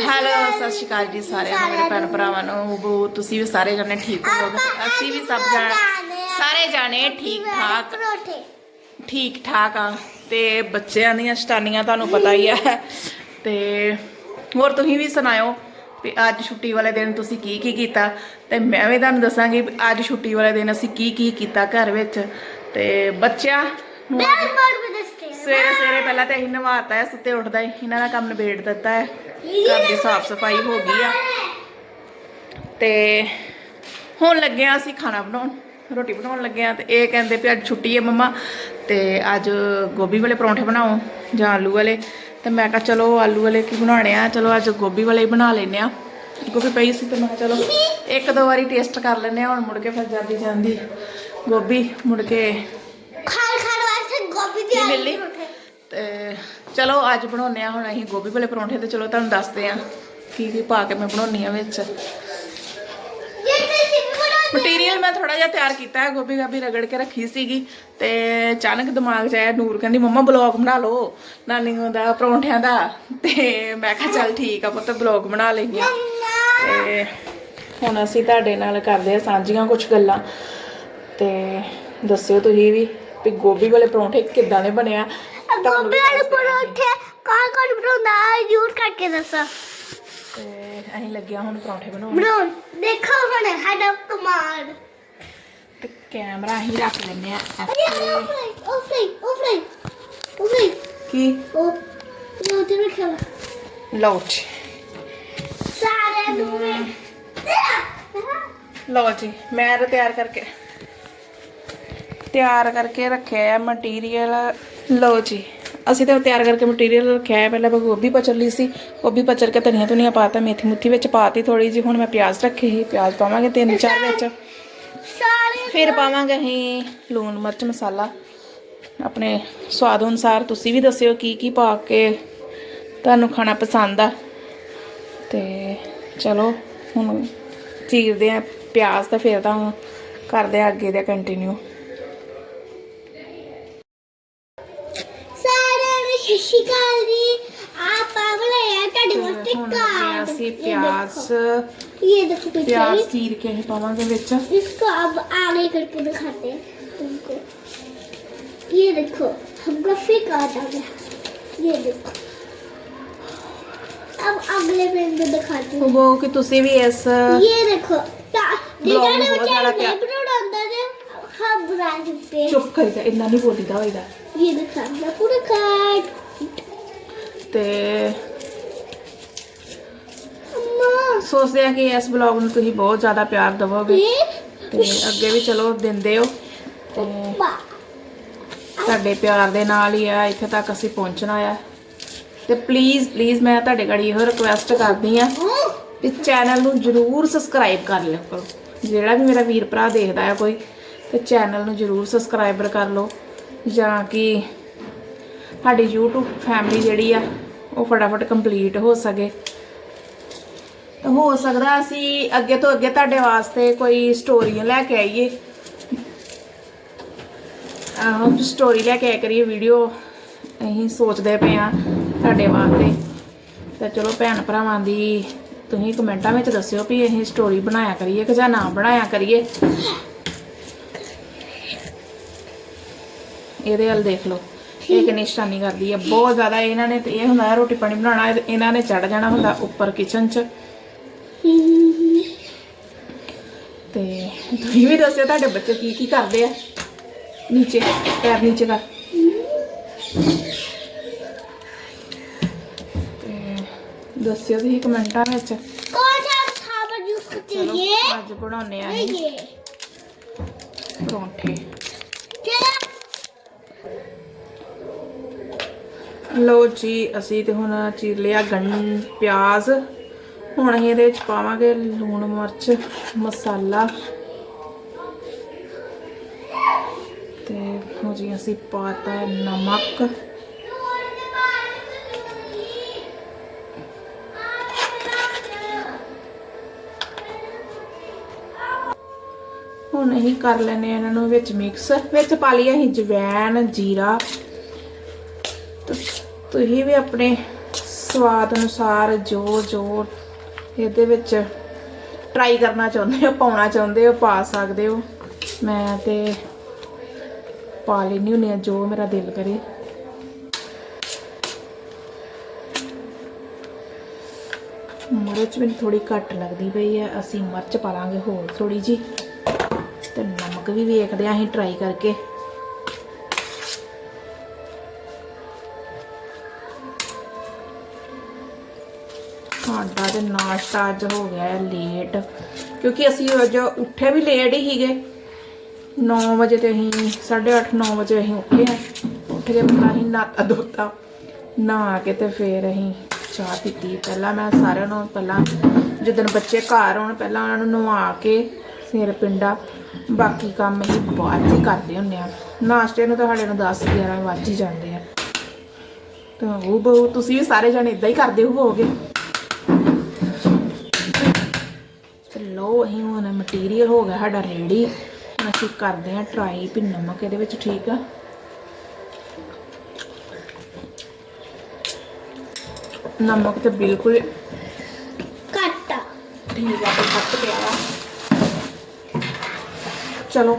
Hello ਸਤਿ ਸ਼੍ਰੀ ਅਕਾਲ ਜੀ ਸਾਰਿਆਂ ਨੂੰ ਮੇਰੇ ਭੈਣ ਭਰਾਵਾਂ ਨੂੰ ਉਹ ਤੁਸੀਂ ਵੀ ਸਾਰੇ ਜਣੇ ਠੀਕ ਹੋਵੋਗੇ? ਅਸੀਂ ਵੀ ਸਭ ਜਾਣੇ ਸਾਰੇ ਜਾਣੇ ਠੀਕ ਠਾਕ। ਠੀਕ ਠਾਕ ਆ। ਤੇ ਬੱਚਿਆਂ ਦੀਆਂ ਸ਼ਟਾਨੀਆਂ ਤੁਹਾਨੂੰ ਪਤਾ ਹੀ ਹੈ ਤੇ ਹੋਰ ਤੁਸੀਂ ਵੀ ਸੁਣਾਓ ਵੀ ਅੱਜ ਛੁੱਟੀ ਵਾਲੇ ਦਿਨ ਤੁਸੀਂ ਕੀ ਕੀ ਕੀਤਾ? ਤੇ ਮੈਂ ਵੀ ਤੁਹਾਨੂੰ ਦੱਸਾਂਗੀ ਅੱਜ ਛੁੱਟੀ ਵਾਲੇ ਦਿਨ ਅਸੀਂ ਕੀ ਕੀ ਕੀਤਾ ਘਰ ਵਿੱਚ। ਤੇ ਬੱਚਿਆਂ ਨੂੰ ਸਵੇਰੇ ਸਵੇਰੇ ਪਹਿਲਾਂ ਤੇ ਅਸੀਂ ਨਵਾਤਾ ਹੈ, ਸੁੱਤੇ ਉੱਠਦਾ ਹੀ। ਇਹਨਾਂ ਦਾ ਕੰਮ ਨਿਬੇੜ ਦਿੱਤਾ ਹੈ। ਘਰ ਦੀ ਸਾਫ਼ ਸਫ਼ਾਈ ਹੋ ਗਈ ਆ। ਤੇ ਹੁਣ ਲੱਗੇ ਆ ਅਸੀਂ ਖਾਣਾ ਬਣਾਉਣ, ਰੋਟੀ ਬਣਾਉਣ ਲੱਗੇ ਆ ਤੇ ਇਹ ਕਹਿੰਦੇ ਵੀ ਅੱਜ ਛੁੱਟੀ ਹੈ ਮੰਮਾ, ਤੇ ਅੱਜ ਗੋਭੀ ਵਾਲੇ ਪਰੌਂਠੇ ਬਣਾਓ ਜਾਂ ਆਲੂ ਵਾਲੇ। ਤੇ ਮੈਂ ਕਿਹਾ ਚਲੋ ਆਲੂ ਵਾਲੇ ਕੀ ਬਣਾਉਣੇ ਆ? ਚਲੋ ਅੱਜ ਗੋਭੀ ਵਾਲੇ ਹੀ ਬਣਾ ਲੈਨੇ ਆ ਗੋਭੀ ਪਈ ਸੀ ਤੇ ਮੈਂ ਕਿਹਾ ਚਲੋ ਇੱਕ ਦੋ ਵਾਰੀ ਟੇਸਟ ਕਰ ਲੈਨੇ ਆ ਹੁਣ ਮੁੜ ਕੇ ਫਿਰ ਜਾਂਦੀ ਜਾਂਦੀ ਗੋਭੀ ਮੁੜ ਕੇ ਖਾਣ ਗੋਭੀ ਦੀ ਕੀ ਆਲੂ ਮਿਲੀ ਪਰੌਂਠੇ। ਤੇ ਚਲੋ ਅੱਜ ਬਣਾਉਨੇ ਆ ਹੁਣ ਅਸੀਂ ਗੋਭੀ ਵਾਲੇ ਪਰੌਂਠੇ ਤੇ ਚਲੋ ਤੁਹਾਨੂੰ ਦੱਸਦੇ ਆ ਕੀ ਕੀ ਪਾ ਕੇ ਮੈਂ ਬਣਾਉਣੀ ਆ ਵਿੱਚ। ਮਟੀਰੀਅਲ ਮੈਂ ਥੋੜਾ ਜਿਹਾ ਤਿਆਰ ਕੀਤਾ ਹੈ ਗੋਭੀ ਗਾਭੀ ਰਗੜ ਕੇ ਰੱਖੀ ਸੀਗੀ ਤੇ ਅਚਾਨਕ ਦਿਮਾਗ 'ਚ ਆਇਆ ਨੂਰ ਕਹਿੰਦੀ ਮੰਮਾ ਬਲੌਗ ਬਣਾ ਲਓ ਨਾਨੀ ਦਾ ਪਰੌਂਠਿਆਂ ਦਾ। ਤੇ ਮੈਂ ਕਿਹਾ ਚੱਲ ਠੀਕ ਆ ਪੁੱਤ ਬਲੌਗ ਬਣਾ ਆ ਤੇ ਹੁਣ ਅਸੀਂ ਤੁਹਾਡੇ ਨਾਲ ਕਰਦੇ ਆ ਸਾਂਝੀਆਂ ਕੁਝ ਗੱਲਾਂ। ਤੇ ਦੱਸਿਓ ਤੁਸੀਂ ਵੀ। ਵੀ ਗੋਭੀ ਵਾਲੇ ਪਰੌਂਠੇ ਕਿੱਦਾਂ ਦੇ ਬਣਿਆ ਤੁਹਾਨੂੰ ਗੋਭੀ ਵੀ ਵਾਲੇ ਦੱਸਦੇ ਹਾਂ। ਪਰੌਂਠੇ ਕੌਣ ਕੌਣ ਬਣਾਉਂਦਾ? ਯੂਜ਼ ਕਰਕੇ ਦੱਸੋ। ਤੇ ਅਸੀਂ ਲੱਗਿਆ ਹੁਣ ਪਰੌਂਠੇ ਬਣਾਉਣ। ਬਣਾਉਣ। ਦੇਖੋ ਹੁਣ ਸਾਡਾ ਕਮਾਲ। ਤੇ ਕੈਮਰਾ ਅਸੀਂ ਰੱਖ ਲੈਨੇ ਆ ਅਰੇ ਇੱਥੇ। ਉਹ ਫਰਾਈ ਉਹ ਫਰਾਈ ਉਹ ਫਰਾਈ ਉਹ ਫਰਾਈ ਕੀ? ਉਹ ਉਹ ਤੇ ਰੱਖਿਆ ਲਓ ਜੀ। ਸਾਰੇ ਨੂੰ ਮੈਂ ਲਓ ਜੀ ਮੈਂ ਤਾਂ ਤਿਆਰ ਕਰਕੇ ਤਿਆਰ ਕਰਕੇ ਰੱਖਿਆ ਹੈ ਮਟੀਰੀਅਲ ਲਓ ਜੀ ਅਸੀਂ ਤਾਂ ਤਿਆਰ ਕਰਕੇ ਮਟੀਰੀਅਲ ਰੱਖਿਆ ਹੈ ਪਹਿਲਾਂ ਮੈਂ ਗੋਭੀ ਪਚਰ ਲਈ ਸੀ। ਗੋਭੀ ਪਚਰ ਕੇ ਧਨੀਆ ਧੁਨੀਆ ਪਾਤਾ ਮੇਥੀ ਮੁੱਥੀ ਵਿੱਚ ਪਾਤੀ ਥੋੜੀ ਜਿਹੀ। ਹੁਣ ਮੈਂ ਪਿਆਜ਼ ਰੱਖੇ ਸੀ। ਪਿਆਜ਼ ਪਾਵਾਂਗੇ ਤਿੰਨ ਚਾਰ ਵਿੱਚ। ਫਿਰ ਪਾਵਾਂਗੇ ਅਸੀਂ ਲੂਣ ਮਿਰਚ ਮਸਾਲਾ। ਆਪਣੇ ਸਵਾਦ ਅਨੁਸਾਰ ਤੁਸੀਂ ਵੀ ਦੱਸਿਓ ਕੀ ਕੀ ਪਾ ਕੇ ਤੁਹਾਨੂੰ ਖਾਣਾ ਪਸੰਦ ਆ। ਤੇ ਚਲੋ ਹੁਣ ਚੀਰਦੇ ਆ ਪਿਆਜ਼ ਤਾਂ ਫਿਰ ਤਾਂ ਕਰਦੇ ਆ ਅੱਗੇ ਦਾ ਕੰਟੀਨਿਊ ਸ਼੍ਰੀ ਅਕਾਲ ਜੀ ਆਪਾਂ ਬਣਾਇਆ ਤੁਹਾਡੇ ਵਾਸਤੇ ਹੁਣ ਲੱਗੇ ਕਾਰਡ ਅਸੀਂ ਪਿਆਜ਼ ये देखो पीछे ਪਿਆਜ਼ ਚੀਰ ਕੇ ਅਸੀਂ ਪਾਵਾਂਗੇ ਵਿੱਚ इसको अब आगे करके दिखाते हैं तुमको ये देखो हमको फिर कार्ड आ गया ये देखो अब अगले पेन पे दिखाती हूँ ਉਹ ਕਿ ਤੁਸੀਂ ਵੀ ਇਸ ये देखो ता- ब्लॉग जिन्होंने में बहुत बच्चे सारा नहीं प्यार- बनाता थे हम बना सकते हैं ਚੁੱਪ ਕਰੀਦਾ ਇੰਨਾ ਨਹੀਂ ਬੋਲੀਦਾ ਹੋਈਦਾ ये दिखा दिया पूरा कार्ड ਤੇ ਸੋਚਦੇ ਆ ਕਿ ਇਸ ਬਲੌਗ ਨੂੰ ਤੁਸੀਂ ਬਹੁਤ ਜ਼ਿਆਦਾ ਪਿਆਰ ਦਿਵੋਗੇ ਤੇ ਅੱਗੇ ਵੀ ਚਲੋ ਦਿੰਦੇ ਹੋ ਤੇ ਤੁਹਾਡੇ ਪਿਆਰ ਦੇ ਨਾਲ ਹੀ ਆ ਇੱਥੇ ਤੱਕ ਅਸੀਂ ਪਹੁੰਚਣਾ ਆ। ਤੇ ਪਲੀਜ਼ ਪਲੀਜ਼ ਮੈਂ ਤੁਹਾਡੇ ਘੜੀ ਇਹੋ ਰਿਕੁਐਸਟ ਕਰਦੀ ਆ ਕਿ ਚੈਨਲ ਨੂੰ ਜਰੂਰ ਸਬਸਕ੍ਰਾਈਬ ਕਰ ਲਿਓ ਕਰੋ। ਜਿਹੜਾ ਵੀ ਮੇਰਾ ਵੀਰ ਭਰਾ ਦੇਖਦਾ ਆ ਕੋਈ ਤੇ ਚੈਨਲ ਨੂੰ ਜਰੂਰ ਸਬਸਕ੍ਰਾਈਬਰ ਕਰ ਲਓ। ਜਾਂ ਕਿ ਸਾਡੀ YouTube ਫੈਮਿਲੀ ਜਿਹੜੀ ਆ ਉਹ ਫਟਾਫਟ ਕੰਪਲੀਟ ਹੋ ਸਕੇ। ਤਾਂ ਹੋ ਸਕਦਾ ਅਸੀਂ ਅੱਗੇ ਤੋਂ ਅੱਗੇ ਤੁਹਾਡੇ ਵਾਸਤੇ ਕੋਈ ਸਟੋਰੀਆਂ ਲੈ ਕੇ ਆਈਏ। ਆਹੋ ਸਟੋਰੀ ਲੈ ਕੇ ਆਇਆ ਕਰੀਏ ਵੀਡੀਓ ਅਸੀਂ ਸੋਚਦੇ ਪਏ ਆ ਤੁਹਾਡੇ ਵਾਸਤੇ। ਤਾਂ ਚਲੋ ਭੈਣ ਭਰਾਵਾਂ ਦੀ ਤੁਸੀਂ ਕਮੈਂਟਾਂ ਵਿੱਚ ਦੱਸਿਓ ਵੀ ਅਸੀਂ ਸਟੋਰੀ ਬਣਾਇਆ ਕਰੀਏ ਕਿ ਜਾਂ ਨਾ ਬਣਾਇਆ ਕਰੀਏ। ਇਹਦੇ ਵੱਲ ਦੇਖ ਲਓ। ਇਹ ਕਨੇਸ਼ਟਾਨੀ ਕਰਦੀ ਹੈ ਬਹੁਤ ਜ਼ਿਆਦਾ ਇਹਨਾਂ ਨੇ ਇਹ ਹੁੰਦਾ ਰੋਟੀ ਪਾਣੀ ਬਣਾਉਣਾ ਇਹਨਾਂ ਨੇ ਚੜ ਜਾਣਾ ਹੁੰਦਾ ਉੱਪਰ ਕਿਚਨ 'ਚ। ਤੇ ਤੁਸੀਂ ਵੀ ਦੱਸਿਓ ਤੁਹਾਡੇ ਬੱਚੇ ਕੀ ਕੀ ਕਰਦੇ ਆ? ਨੀਚੇ ਪੈਰ ਨੀਚੇ ਕਰ। ਦੱਸਿਓ ਤੁਸੀਂ ਕਮੈਂਟਾਂ ਵਿੱਚ। ਕੌਣ ਸਾ ਖਾਬਾ ਜੂਸ ਅੱਜ ਬਣਾਉਣੇ ਆ ਇਹ ਪਰੌਂਠੇ। ਲਓ ਜੀ, ਅਸੀਂ ਤੇ ਹੁਣ ਚੀਰ ਲਿਆ ਗੰਨ, ਪਿਆਜ਼। ਹੁਣ ਅਸੀਂ ਇਹਦੇ ਵਿੱਚ ਪਾਵਾਂਗੇ ਲੂਣ, ਮਿਰਚ, ਮਸਾਲਾ। ਤੇ ਹੋ ਜੀ, ਅਸੀਂ ਪਾਤਾ ਹੈ ਨਮਕ। ਹੁਣ ਅਸੀਂ ਕਰ ਲੈਨੇ ਆ ਇਹਨਾਂ ਨੂੰ ਵਿੱਚ ਮਿਕਸ ਵਿੱਚ ਪਾ ਲਈ ਅਸੀਂ ਜਵੈਣ, ਜੀਰਾ। ਤੁਸੀਂ ਵੀ ਆਪਣੇ ਸਵਾਦ ਅਨੁਸਾਰ ਜੋ ਜੋ ਇਹਦੇ ਵਿੱਚ ਟਰਾਈ ਕਰਨਾ ਚਾਹੁੰਦੇ ਹੋ, ਪਾਉਣਾ ਚਾਹੁੰਦੇ ਹੋ, ਪਾ ਸਕਦੇ ਹੋ। ਮੈਂ ਤੇ ਪਾ ਲੈਣੀ ਹੁੰਦੀ ਆ ਜੋ ਮੇਰਾ ਦਿਲ ਕਰੇ। ਮਿਰਚ ਮੈਨੂੰ ਥੋੜੀ ਘੱਟ ਲੱਗਦੀ ਪਈ ਹੈ। ਅਸੀਂ ਮਿਰਚ ਪਾ ਲਾਂਗੇ ਹੋਰ ਥੋੜੀ ਜੀ ਤੇ ਨਮਕ ਵੀ ਵੇਖਦੇ ਆਂ ਅਸੀਂ ਟਰਾਈ ਕਰਕੇ। ਨਾਸ਼ਤਾ ਅੱਜ ਹੋ ਗਿਆ ਹੈ ਲੇਟ ਕਿਉਂਕਿ ਅਸੀਂ ਅੱਜ ਉੱਠੇ ਵੀ ਲੇਟ ਹੀ ਸੀਗੇ। 9 ਵਜੇ ਤੇ ਅਸੀਂ 8:30 9 ਵਜੇ ਅਸੀਂ ਉੱਠੇ ਆ ਉੱਠ ਕੇ ਪਹਿਲਾਂ ਅਸੀਂ ਨਾਤਾ ਧੋਤਾ। ਨਹਾ ਕੇ ਤੇ ਫਿਰ ਅਸੀਂ ਚਾਹ ਪੀਤੀ। ਪਹਿਲਾਂ ਮੈਂ ਸਾਰਿਆਂ ਨੂੰ, ਪਹਿਲਾਂ ਜਦੋਂ ਬੱਚੇ ਘਰ ਆਉਣ, ਪਹਿਲਾਂ ਉਹਨਾਂ ਨੂੰ ਨਵਾ ਕੇ ਫਿਰ ਪਿੰਡਾ। ਬਾਕੀ ਕੰਮ ਅਸੀਂ ਬਾਅਦ 'ਚ ਹੀ ਕਰਦੇ ਹੁੰਦੇ ਆ ਨਾਸ਼ਤੇ ਨੂੰ ਤਾਂ ਸਾਡੇ ਨੂੰ 10 11 ਵੱਜ ਹੀ ਜਾਂਦੇ ਆ। ਤਾਂ ਉਹ ਬਹੁ ਤੁਸੀਂ ਵੀ ਸਾਰੇ ਜਣੇ ਇਦਾਂ ਹੀ ਕਰਦੇ ਹੋਵੋਗੇ? ਤੇ ਲੋ ਅਸੀਂ ਹੁਣ ਮਟੀਰੀਅਲ ਹੋ ਗਿਆ ਸਾਡਾ ਰੈਡੀ ਹੁਣ ਅਸੀਂ ਕਰਦੇ ਹਾਂ ਟਰਾਈ ਵੀ ਨਮਕ ਇਹਦੇ ਵਿੱਚ ਠੀਕ ਆ? ਨਮਕ ਤੇ ਬਿਲਕੁਲ ਕੱਟ ਠੀਕ ਆ ਤੇ ਖੱਟ ਪਿਆ ਆ ਚਲੋ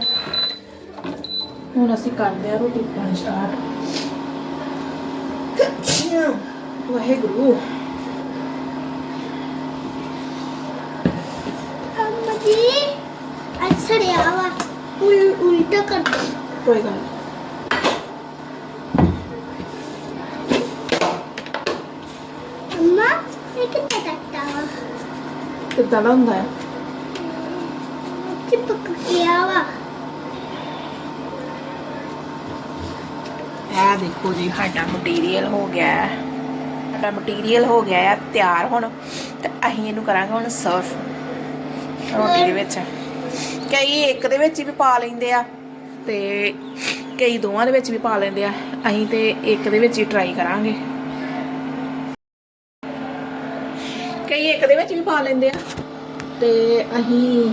ਹੁਣ ਅਸੀਂ ਕਰਦੇ ਆ ਰੋਟੀ ਪਾਣੀ ਸਟਾਰਟ ਵਾਹਿਗੁਰੂ ਅੰਮਾ ਜੀ ਅਸੜਿਆ ਵਾ। ਉਲ ਉਲਟਾ ਕਰ ਦੋ। ਕੋਈ ਗੱਲ ਨੀ। ਅੰਮਾ ਇਹ ਕਿੱਥੇ ਕੱਟਾ ਵਾ? ਕਿੱਦਾਂ ਦਾ ਹੁੰਦਾ ਹੈ ਚਿਪਕ ਗਿਆ ਵਾ। ਇਹ ਦੇਖੋ ਜੀ ਸਾਡਾ ਮਟੀਰੀਅਲ ਹੋ ਗਿਆ। ਹੈ। ਸਾਡਾ ਮਟੀਰੀਅਲ ਹੋ ਗਿਆ ਹੈ ਤਿਆਰ ਹੁਣ। ਤੇ ਅਸੀਂ ਇਹਨੂੰ ਕਰਾਂਗੇ ਹੁਣ ਸਰਵ ਰੋਟੀ ਦੇ ਵਿੱਚ। ਕਈ ਇੱਕ ਦੇ ਵਿੱਚ ਵੀ ਪਾ ਲੈਂਦੇ ਆ ਤੇ ਕਈ ਦੋਵਾਂ ਦੇ ਵਿੱਚ ਵੀ ਪਾ ਲੈਂਦੇ ਆ। ਅਸੀਂ ਤੇ ਇੱਕ ਦੇ ਵਿੱਚ ਹੀ ਟਰਾਈ ਕਰਾਂਗੇ। ਕਈ ਇੱਕ ਦੇ ਵਿੱਚ ਵੀ ਪਾ ਲੈਂਦੇ ਆ। ਤੇ ਅਸੀਂ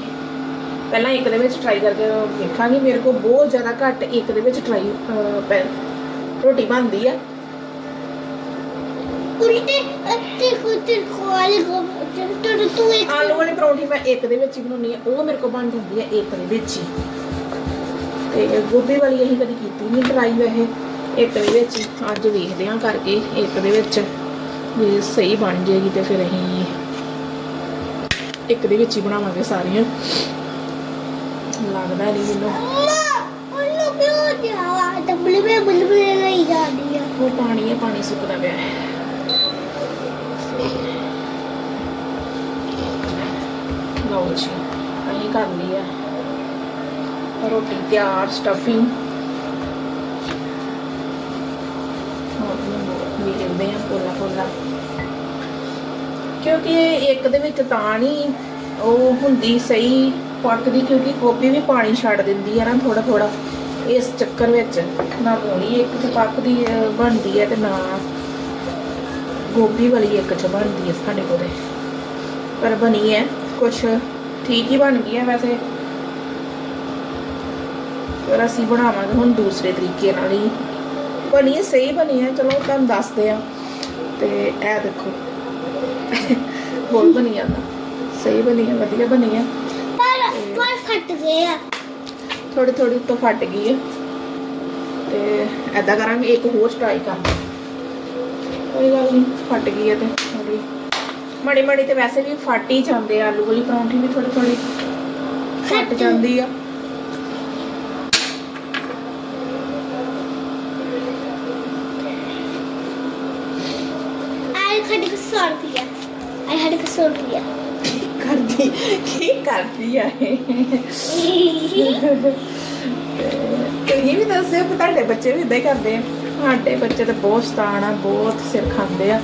ਪਹਿਲਾਂ ਇੱਕ ਦੇ ਵਿੱਚ ਟਰਾਈ ਕਰਕੇ ਦੇਖਾਂਗੇ। ਮੇਰੇ ਕੋਲ ਬਹੁਤ ਜ਼ਿਆਦਾ ਘੱਟ ਇੱਕ ਦੇ ਵਿੱਚ ਟਰਾਈ ਰੋਟੀ ਬਣਦੀ ਆ। ਉਲਟੇ ਅੱਤੇ ਕੁੱਤੇ ਖਵਾਲ ਗੋ ਤੂੰ ਤੂੰ ਇੱਕ ਆਲੂ ਵਾਲੀ ਪਰੌਂਠੀ ਮੈਂ ਇੱਕ ਦੇ ਵਿੱਚ ਹੀ ਬਣਾਉਣੀ ਆ ਉਹ ਮੇਰੇ ਕੋਲ ਬਣ ਜਾਂਦੀ ਆ ਇੱਕ ਦੇ ਵਿੱਚ ਹੀ। ਤੇ ਗੋਭੀ ਵਾਲੀ ਅਸੀਂ ਕਦੀ ਕੀਤੀ ਨਹੀਂ ਟਰਾਈ ਵੈਸੇ। ਇੱਕ ਦੇ ਵਿੱਚ। ਅੱਜ ਵੇਖਦੇ ਹਾਂ ਕਰਕੇ ਇੱਕ ਦੇ ਵਿੱਚ ਵੀ ਸਹੀ ਬਣ ਜਾਏਗੀ ਤੇ ਫਿਰ ਅਸੀਂ ਇੱਕ ਦੇ ਵਿੱਚ ਹੀ ਬਣਾਵਾਂਗੇ ਸਾਰੀਆਂ। ਲੱਗਦਾ ਨਹੀਂ ਮੈਨੂੰ। ਉਹਨੂੰ ਕਿਉਂ ਡਬਲ ਮੇ ਬੁਲਬੁਲੇ ਲਈ ਜਾਂਦੀ ਆ। ਉਹ ਪਾਣੀ ਹੈ ਪਾਣੀ ਸੁੱਕਦਾ ਪਿਆ। ਹੈ ਲਓ ਜੀ ਅਸੀਂ ਕਰ ਲਈ ਆ ਰੋਟੀ ਤਿਆਰ ਸਟਫਿੰਗ ਵੇਖਦੇ ਆ ਪੋਲਾ ਪੋਲਾ ਕਿਉਂਕਿ ਇੱਕ ਦੇ ਵਿੱਚ ਤਾਂ ਨਹੀਂ ਉਹ ਹੁੰਦੀ ਸਹੀ ਪੱਕਦੀ ਕਿਉਂਕਿ ਗੋਭੀ ਵੀ ਪਾਣੀ ਛੱਡ ਦਿੰਦੀ ਹੈ ਨਾ ਥੋੜਾ ਥੋੜਾ ਇਸ ਚੱਕਰ ਵਿੱਚ ਨਾ ਮੂਲੀ ਇੱਕ ਚ ਪੱਕਦੀ ਹੈ, ਬਣਦੀ ਹੈ ਤੇ ਨਾ ਗੋਭੀ ਵਾਲੀ ਇੱਕ ਚ ਬਣਦੀ ਹੈ ਸਾਡੇ ਕੋਲੇ। ਪਰ ਬਣੀ ਹੈ ਕੁਛ ਠੀਕ ਹੀ ਬਣ ਗਈ ਹੈ ਵੈਸੇ। ਪਰ ਅਸੀਂ ਬਣਾਵਾਂਗੇ ਹੁਣ ਦੂਸਰੇ ਤਰੀਕੇ ਨਾਲ ਹੀ। ਬਣੀ ਹੈ ਸਹੀ ਬਣੀ ਹੈ ਚਲੋ ਤੁਹਾਨੂੰ ਦੱਸਦੇ ਆ ਤੇ ਇਹ ਦੇਖੋ ਬਹੁਤ ਬਣੀ ਜਾਂਦਾ। ਸਹੀ ਬਣੀ ਹੈ ਵਧੀਆ ਬਣੀ ਹੈ। ਪਰ ਪਰ ਫਟ ਗਏ ਆ। ਥੋੜੀ ਥੋੜੀ ਤੋਂ ਫਟ ਗਈ ਹੈ। ਤੇ ਐਦਾਂ ਕਰਾਂਗੇ ਇੱਕ ਹੋਰ ਟਰਾਈ ਕਰ। ਕੋਈ ਗੱਲ ਨਹੀਂ ਫਟ ਗਈ ਹੈ ਤੇ। ਮੜੀ ਮੜੀ ਤੇ ਵੈਸੇ ਵੀ ਫਟ ਹੀ ਜਾਂਦੇ ਆ ਆਲੂ ਵਾਲੀ ਪਰੌਂਠੀ ਵੀ ਥੋੜੀ ਥੋੜੀ ਫਟ ਜਾਂਦੀ ਆ। ਆਏ ਖੜ ਕੇ ਸੌ ਰੁਪਿਆ ਆਏ ਖੜ ਕੇ ਸੌ ਰੁਪਿਆ ਕਰਦੀ ਕੀ ਕਰਦੀ ਆ ਇਹ? ਤੁਸੀਂ ਵੀ ਦੱਸਿਓ ਕਿ ਤੁਹਾਡੇ ਬੱਚੇ ਵੀ ਇਦਾਂ ਹੀ ਕਰਦੇ ਆ? ਸਾਡੇ ਬੱਚੇ ਤਾਂ ਬਹੁਤ ਸਤਾਨ ਆ ਬਹੁਤ ਸਿਰ ਖਾਂਦੇ ਆ।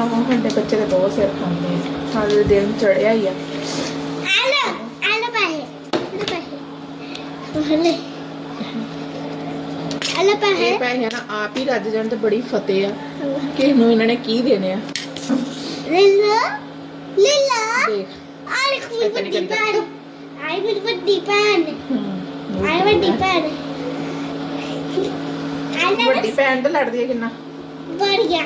ਹਾਂ ਸਾਡੇ ਬੱਚੇ ਤਾਂ ਬਹੁਤ ਸਿਰ ਖਾਂਦੇ ਆ। ਸਾਡੇ ਦਿਨ ਚੜਿਆ ਹੀ ਆ। ਆਲਾ ਆਲਾ ਪਾਹੇ ਆਲਾ ਪਾਹੇ ਹਲੇ। ਆਲਾ ਪਾਹੇ ਇਹ ਪੈਸੇ ਨਾ ਆਪ ਹੀ ਰੱਜ ਜਾਣ ਤੇ ਬੜੀ ਫਤਿਹ ਆ। ਕਿਸ ਨੂੰ ਇਹਨਾਂ ਨੇ ਕੀ ਦੇਣੇ ਆ? ਲੀਲਾ ਲੀਲਾ। ਦੇਖ। ਆਲੇ ਕੋਈ ਏਦਾਂ ਨੀ ਵੱਡੀ ਕਰੀਦਾ। ਭੈਣ। ਆਈ ਵੱਡੀ ਭੈਣ। ਹਮ, ਆਈ ਵੱਡੀ ਭੈਣ। ਆਲਾ ਵੱਡੀ ਭੈਣ ਤਾਂ ਲੜਦੀ ਹੈ ਕਿੰਨਾ? ਬੜੀਆ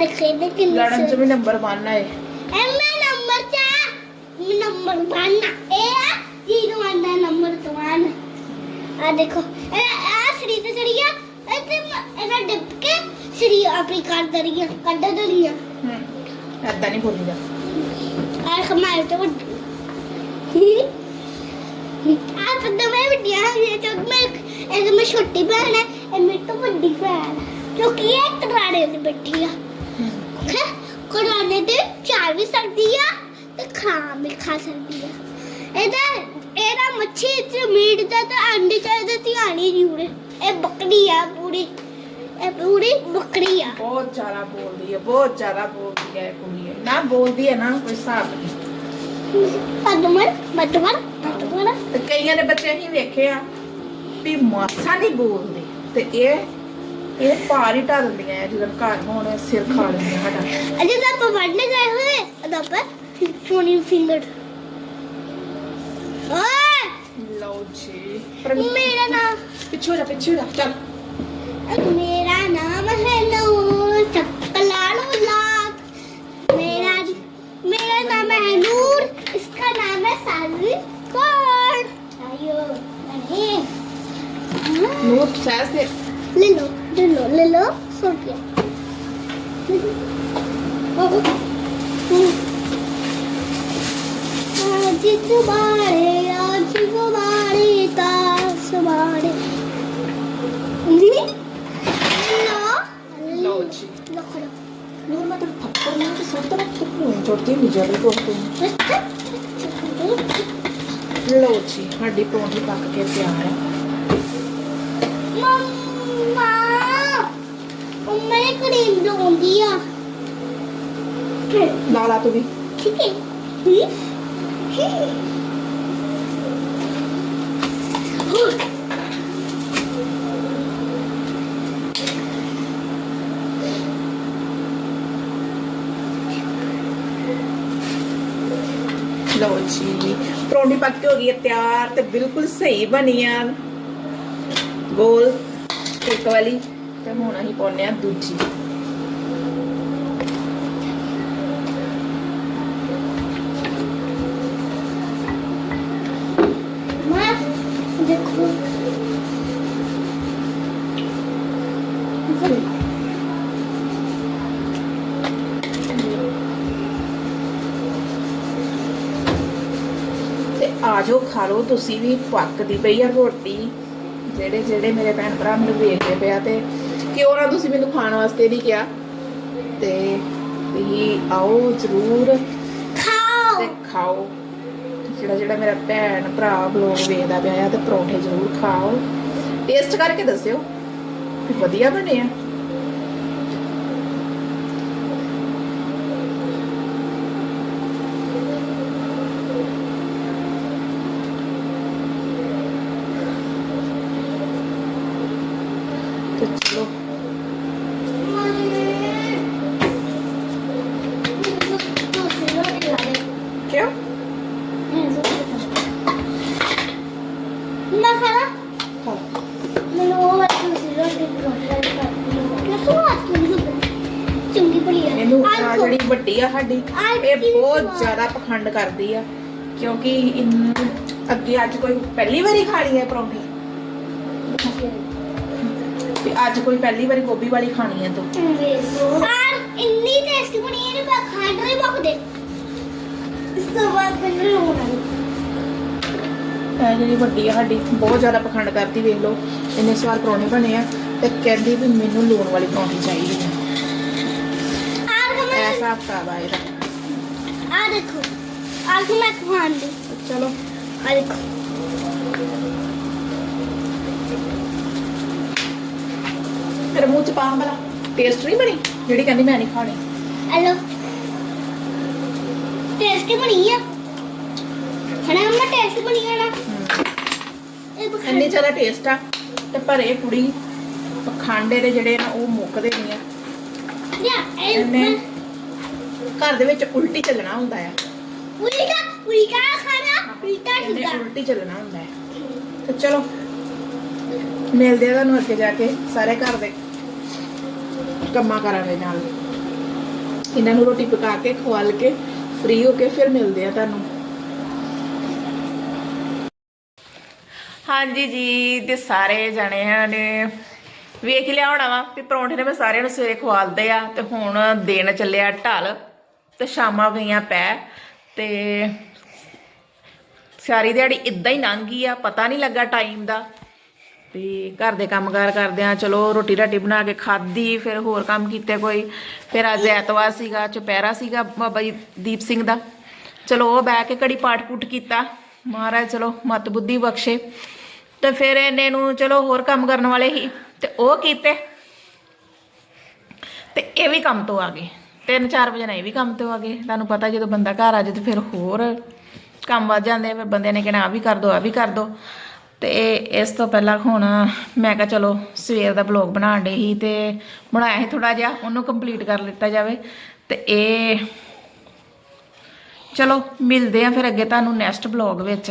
ਦੇਖੇ ਇਹਦੇ ਕਿੰਨੇ ਲੜਨ ਚ ਵੀ ਨੰਬਰ 1 ਆਏ ਇਹ ਮੈਂ ਨੰਬਰ ਚਾ ਮੈਂ ਨੰਬਰ 1 ਇਹ ਆ ਜੀਰੋ ਆਂਦਾ ਨੰਬਰ 1 ਆ ਦੇਖੋ ਇਹ ਆ ਸਰੀ ਤੇ ਸਰੀਆ ਇਹ ਤੇ ਮ- ਇਹਦਾ ਡਿੱਪ ਕੇ ਸਰੀ ਆਪਣੀ ਕਰ ਦਰੀਆਂ ਕੱਢ ਦਰੀਆਂ ਹੂੰ ਐਦਾਂ ਨਹੀਂ ਬੋਲੀਦਾ ਆ ਖਮਾਇ ਤੇ ਵੱਡੀ ਆ ਪਤਾ ਮੈਂ ਵੱਡੀਆਂ ਹਾਂ ਤੇ ਮੈਂ ਇਹ ਮੈਂ ਛੋਟੀ ਭੈਣ ਹੈ ਮੇਰੇ ਤੋਂ ਵੱਡੀ ਭੈਣ ਹੈ ਕਿਉਂਕਿ ਇਹ ਕਰਾੜੇ ਤੇ ਬੈਠੀ ਆ ਹੈ ਕਰਾੜੇ ਤੇ ਚਾਰ ਵੀ ਸਕਦੀ ਆ ਤੇ ਖਾ ਵੀ ਖਾ ਸਕਦੀ ਆ। ਇਹਦਾ ਇਹਦਾ ਮੱਛੀ ਤੇ ਮੀਟ ਦਾ ਤੇ ਅੰਡੇ ਚ ਇਹਦਾ ਧਿਆਨ ਹੀ ਜੂੜੇ ਇਹ ਬੱਕਰੀ ਆ ਪੂਰੀ। ਇਹ ਪੂਰੀ ਬੱਕਰੀ ਆ। ਬਹੁਤ ਜ਼ਿਆਦਾ ਬੋਲਦੀ ਹੈ ਬਹੁਤ ਜ਼ਿਆਦਾ ਬੋਲਦੀ ਹੈ ਇਹ ਕੁੜੀ। ਨਾ ਬੋਲਦੀ ਹੈ ਨਾ ਕੋਈ ਹਿਸਾਬ ਨਹੀਂ। ਪਦਮਰ ਪਦਮਰ ਤੇ ਕਈਆਂ ਦੇ ਬੱਚੇ ਅਸੀਂ ਵੇਖੇ ਆ ਵੀ ਮਾਸਾ ਨਹੀਂ ਬੋਲਦੇ। ਤੇ ਇਹ ਇਹ ਭਾਰ ਹੀ ਢਾ ਦਿੰਦੀਆਂ ਆ ਜਦੋਂ ਘਰ ਹੋਣ ਸਿਰ ਖਾ ਲੈਂਦੀਆਂ ਸਾਡਾ। ਅਜੇ ਤਾਂ ਆਪਾਂ ਪੜਨੇ ਗਏ ਹੋਏ। ਅਦਾ ਪਰ ਫੋਨੀ ਫਿੰਗਰ। ਓਏ! ਲਓ ਜੀ। ਮੇਰਾ ਨਾਮ ਪਿੱਛੇ ਹੋ ਜਾ ਪਿੱਛੇ ਹੋ ਜਾ ਚੱਲ। ਮੇਰਾ ਚੜਦੀ ਨਹੀਂ ਜਾਵੇ ਕੋਲ ਤੋਂ ਲਓ ਜੀ ਸਾਡੀ ਪਰੌਂਠੀ ਪੱਕ ਕੇ ਤਿਆਰ ਹੈ ਮੰਮਾ ਮੰਮਾ ਨੇ ਕਰੀਮ ਦੋਂਦੀ ਆ। ਲਾ ਲਾ ਤੂੰ ਵੀ। ਠੀਕ ਹੈ। ਲਓ ਜੀ ਪਰੌਂਠੀ ਪੱਕ ਕੇ ਹੋ ਗਈ ਹੈ ਤਿਆਰ ਤੇ ਬਿਲਕੁਲ ਸਹੀ ਬਣੀ ਆ। ਗੋਲ ਇੱਕ ਵਾਲੀ ਤੇ ਹੁਣ ਅਸੀਂ ਪਾਉਨੇ ਆ ਦੂਜੀ। ਦੇਖੋ। ਤੇ ਆ ਜਾਓ ਖਾ ਲਓ। ਤੁਸੀਂ ਵੀ ਪੱਕਦੀ ਪਈ ਆ ਰੋਟੀ। ਜਿਹੜੇ ਜਿਹੜੇ ਮੇਰੇ ਭੈਣ ਭਰਾ ਮੈਨੂੰ ਵੇਖਦੇ ਪਿਆ ਤੇ ਕਿਉਂ ਨਾ ਤੁਸੀਂ ਮੈਨੂੰ ਖਾਣ ਵਾਸਤੇ ਨਹੀਂ ਕਿਹਾ। ਤੇ ਤੁਸੀਂ ਆਓ ਜ਼ਰੂਰ ਖਾਓ। ਤੇ ਖਾਓ। ਜਿਹੜਾ ਜਿਹੜਾ ਮੇਰਾ ਭੈਣ ਭਰਾ ਬਲੌਗ ਵੇਖਦਾ ਪਿਆ ਆ ਤੇ ਪਰੌਂਠੇ ਜ਼ਰੂਰ ਖਾਓ। ਟੇਸਟ ਕਰਕੇ ਦੱਸਿਓ ਕਿ ਵਧੀਆ ਬਣੇ ਆ। ਜਿਹੜੀ ਵੱਡੀ ਆ ਸਾਡੀ ਬਹੁਤ ਜ਼ਿਆਦਾ ਪਖੰਡ ਕਰਦੀ ਆ ਕਿਉਂਕਿ ਇਹਨੂੰ ਅੱਗੇ ਅੱਜ ਕੋਈ ਪਹਿਲੀ ਵਾਰੀ ਖਾ ਲਈ ਹੈ ਪਰੌਂਠੀ। ਤੇ ਅੱਜ ਕੋਈ ਪਹਿਲੀ ਵਾਰੀ ਗੋਭੀ ਵਾਲੀ ਖਾਣੀ ਹੈ ਤੂੰ। ਆਰ ਇੰਨੀ ਟੇਸਟ ਬਣੀ ਇਹਨੂੰ ਜਿਹੜੀ ਵੱਡੀ ਆ ਸਾਡੀ ਬਹੁਤ ਜ਼ਿਆਦਾ ਪਖੰਡ ਕਰਦੀ ਵੇਖ ਇੰਨੇ ਸਵਾਲ ਪਰੌਂਠੇ ਬਣੇ ਆ ਤੇ ਕਹਿੰਦੀ ਵੀ ਮੈਨੂੰ ਲੂਣ ਵਾਲੀ ਪਰੌਂਠੀ ਚਾਹੀਦੀ ਹੈ। ਹਿਸਾਬ ਕਿਤਾਬ ਆ ਇਹਦਾ ਆ ਦੇਖੋ ਆ ਕੇ ਮੈਂ ਖਵਾਉਂਦੀ ਚਲੋ ਆ ਦੇਖੋ ਤੇਰੇ ਮੂੰਹ ਚ ਪਾਣ ਵਾਲਾ ਟੇਸਟ ਨਹੀਂ ਬਣੀ ਜਿਹੜੀ ਕਹਿੰਦੀ ਮੈਂ ਨਹੀਂ ਖਾਣੀ ਹੈਲੋ ਟੇਸਟ ਬਣੀ ਆ ਹਣਾ ਮੰਮਾ ਟੇਸਟ ਬਣੀ ਆ ਨਾ ਇਹ ਬਖਾਨੀ ਜ਼ਿਆਦਾ ਟੇਸਟ ਆ ਤੇ ਪਰ ਇਹ ਕੁੜੀ ਪਖਾਂਡੇ ਦੇ ਜਿਹੜੇ ਨਾ ਉਹ ਮੁੱਕਦੇ ਨਹੀਂ ਆ। ਲਿਆ ਇਹ ਘਰ ਦੇ ਵਿੱਚ ਉਲਟੀ ਚੱਲਣਾ ਹੁੰਦਾ ਆ। ਉਲਟਾ ਉਲਟਾ ਖਾਣਾ ਉਲਟਾ ਇਹਨੇ ਉਲਟੀ ਚੱਲਣਾ ਹੁੰਦਾ ਹੈ ਤੇ ਚਲੋ ਮਿਲਦੇ ਆ ਤੁਹਾਨੂੰ ਅੱਗੇ ਜਾ ਕੇ ਸਾਰੇ ਘਰ ਦੇ। ਕੰਮਾਂ ਕਰਾਂ ਦੇ ਨਾਲ। ਇਹਨਾਂ ਨੂੰ ਰੋਟੀ ਪਕਾ ਕੇ ਖਵਾਲ ਕੇ ਫ੍ਰੀ ਹੋ ਕੇ ਫਿਰ ਮਿਲਦੇ ਆ ਤੁਹਾਨੂੰ। ਹਾਂਜੀ ਜੀ ਤੇ ਸਾਰੇ ਜਣਿਆਂ ਨੇ ਵੇਖ ਲਿਆ ਹੋਣਾ ਵਾ ਵੀ ਪਰੌਂਠੇ ਨੇ ਮੈਂ ਸਾਰਿਆਂ ਨੂੰ ਸਵੇਰੇ ਖਵਾਲਦੇ ਆ ਤੇ ਹੁਣ ਦੇਣ ਚੱਲਿਆ ਢਾਲ। ਤੇ ਸ਼ਾਮਾਂ ਗਈਆਂ ਪੈ ਤੇ ਸਾਰੀ ਦਿਹਾੜੀ ਇਦਾਂ ਹੀ ਲੰਘ ਗਈ ਆ, ਪਤਾ ਨਹੀਂ ਲੱਗਾ ਟਾਈਮ ਦਾ। ਤੇ ਘਰ ਦੇ ਕੰਮਕਾਰ ਕਰਦੇ ਆ ਚਲੋ ਰੋਟੀ ਰਾਟੀ ਬਣਾ ਕੇ ਖਾਧੀ, ਫਿਰ ਹੋਰ ਕੰਮ ਕੀਤੇ ਕੋਈ। ਫਿਰ ਅੱਜ ਐਤਵਾਰ ਸੀਗਾ, ਚੁਪਹਿਰਾ ਸੀਗਾ ਬਾਬਾ ਜੀ ਦੀਪ ਸਿੰਘ ਦਾ। ਚਲੋ ਉਹ ਬਹਿ ਕੇ ਕੜੀ ਪਾਠ ਪੂਠ ਕੀਤਾ। ਮਹਾਰਾਜ ਚਲੋ ਮਤ ਬੁੱਧੀ ਬਖਸ਼ੇ। ਤੇ ਫਿਰ ਇਹਨੇ ਨੂੰ ਚਲੋ ਹੋਰ ਕੰਮ ਕਰਨ ਵਾਲੇ ਹੀ। ਤੇ ਉਹ ਕੀਤੇ। ਤੇ ਇਹ ਵੀ ਕੰਮ ਤੋਂ ਆ ਗਏ। ਤਿੰਨ ਚਾਰ ਵਜੇ ਨਾਲ ਇਹ ਵੀ ਕੰਮ ਤੋਂ ਆ ਗਏ। ਤੁਹਾਨੂੰ ਪਤਾ ਜਦੋਂ ਬੰਦਾ ਘਰ ਆ ਜਾਏ ਤੇ ਫਿਰ ਹੋਰ ਕੰਮ ਵੱਧ ਜਾਂਦੇ ਫਿਰ ਬੰਦੇ ਨੇ ਕਹਿਣਾ ਆ ਵੀ ਕਰ ਦੋ ਆ ਵੀ ਕਰ ਦੋ। ਤੇ ਇਸ ਤੋਂ ਪਹਿਲਾਂ ਹੁਣ ਮੈਂ ਕਿਹਾ ਚਲੋ ਸਵੇਰ ਦਾ ਬਲੌਗ ਬਣਾਉਣ ਦੇ ਹੀ ਤੇ ਬਣਾਇਆ ਸੀ ਥੋੜਾ ਜਿਹਾ, ਉਹਨੂੰ ਕੰਪਲੀਟ ਕਰ ਲਿੱਤਾ ਜਾਵੇ। ਤੇ ਇਹ ਚਲੋ ਮਿਲਦੇ ਆ ਫਿਰ ਅੱਗੇ ਤੁਹਾਨੂੰ ਨੈਕਸਟ ਬਲੌਗ ਵਿੱਚ।